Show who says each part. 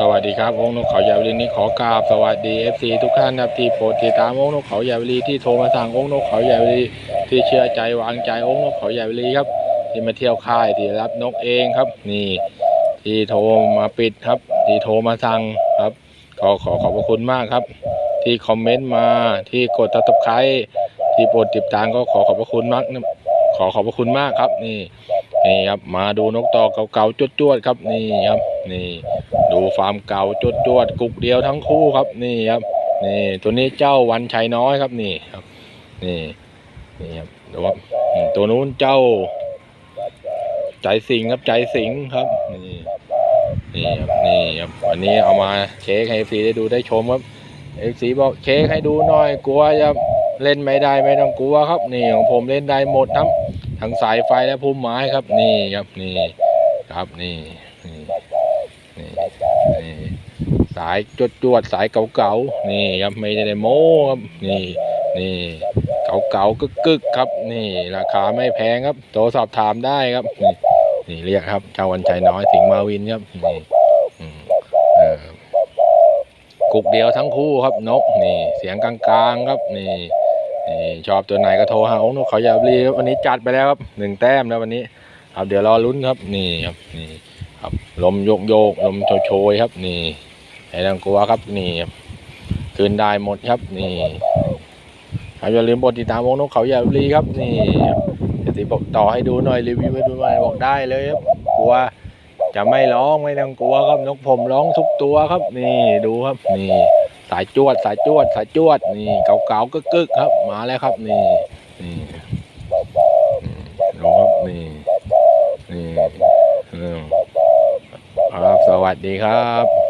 Speaker 1: สวัสดีครับวงนกเขาใหญ่วลีนี้ขอกราบสวัสดี FC ทุกท่านนะครับที่โปรดติดตามวงนกเขาใหญ่วลีที่โทรมาสั่งวงนกเขาใหญ่วลีที่เชื่อใจวางใจวงนกเขาใหญ่วลีครับ ที่มาเที่ยวค่ายที่รับนกเองครับ นี่ที่โทรมาปิดครับ ที่โทรมาสั่งครับ ขอขอขอบพระคุณมากครับ ที่คอมเมนต์มาที่กดติดตามใครที่โปรดติดตามก็ขอขอบพระคุณมากนะขอขอบพระคุณมากครับ นี่ นี่ครับมาดูนกต่อเก่าๆจวดๆครับนี่ครับนี่ดูฟาร์มเก่าจวดๆกุกเดียวทั้งคู่ครับนี่ครับนี่ตัวนี้เจ้าวันชัยน้อยครับนี่ครับนี่นี่ครับดูครับอืมตัวนู้นเจ้า ใจสิงครับใจสิงครับนี่นี่ครับนี่ครับวันนี้เอามาเช็คให้ฟีได้ดูได้ชมครับเอฟซีบอกเช็คให้ดูหน่อยกลัวจะเล่นไม่ได้ไม่ต้องกลัวครับ นี่ของผมเล่นได้หมดทั้ง ทั้งสายไฟและพุ่มไม้ครับนี่ครับนี่ครับนี่นี่นี่นี่สายจวดจวดๆสายเก่าๆนี่ครับไม่ได้โม้ครับนี่นี่เก่าๆกึกๆครับ นี่ราคาไม่แพงครับโทรสอบถามได้ครับนี่นี่เรียกครับเจ้าวันชัยน้อยสิงมาวินครับนี่อืมเออกุกเดียวทั้งคู่ครับนกนี่ เสียงกลางๆครับนี่ นี่ชอบตัวไหนก็โทรหาองนกเขาใหญ่บุรีวันนี้จัดไปแล้วครับหนึ่งแต้มแล้ววันนี้ ครับเดี๋ยวรอลุ้นครับนี่ครับนี่ครับลมโยกโยกลมโชยโชยครับ นี่ไอ้ดังกลัวครับนี่ครับคืนได้หมดครับนี่ครับอย่าลืมกดติดตามวงนกเขาใหญ่บุรีครับ นี่ครับติบอกต่อให้ดูหน่อยรีวิวให้ดูหน่อยบอกได้เลยครับกลัวจะไม่ร้องไม่ต้องกลัวครับนกผมร้องทุกตัวครับ นี่ดูครับนี่ สายจวด สายจวด สายจวด นี่เก่าๆกึกครับ มาแล้วครับ นี่ นี่ดูครับนี่ นี่ครับ สวัสดีครับ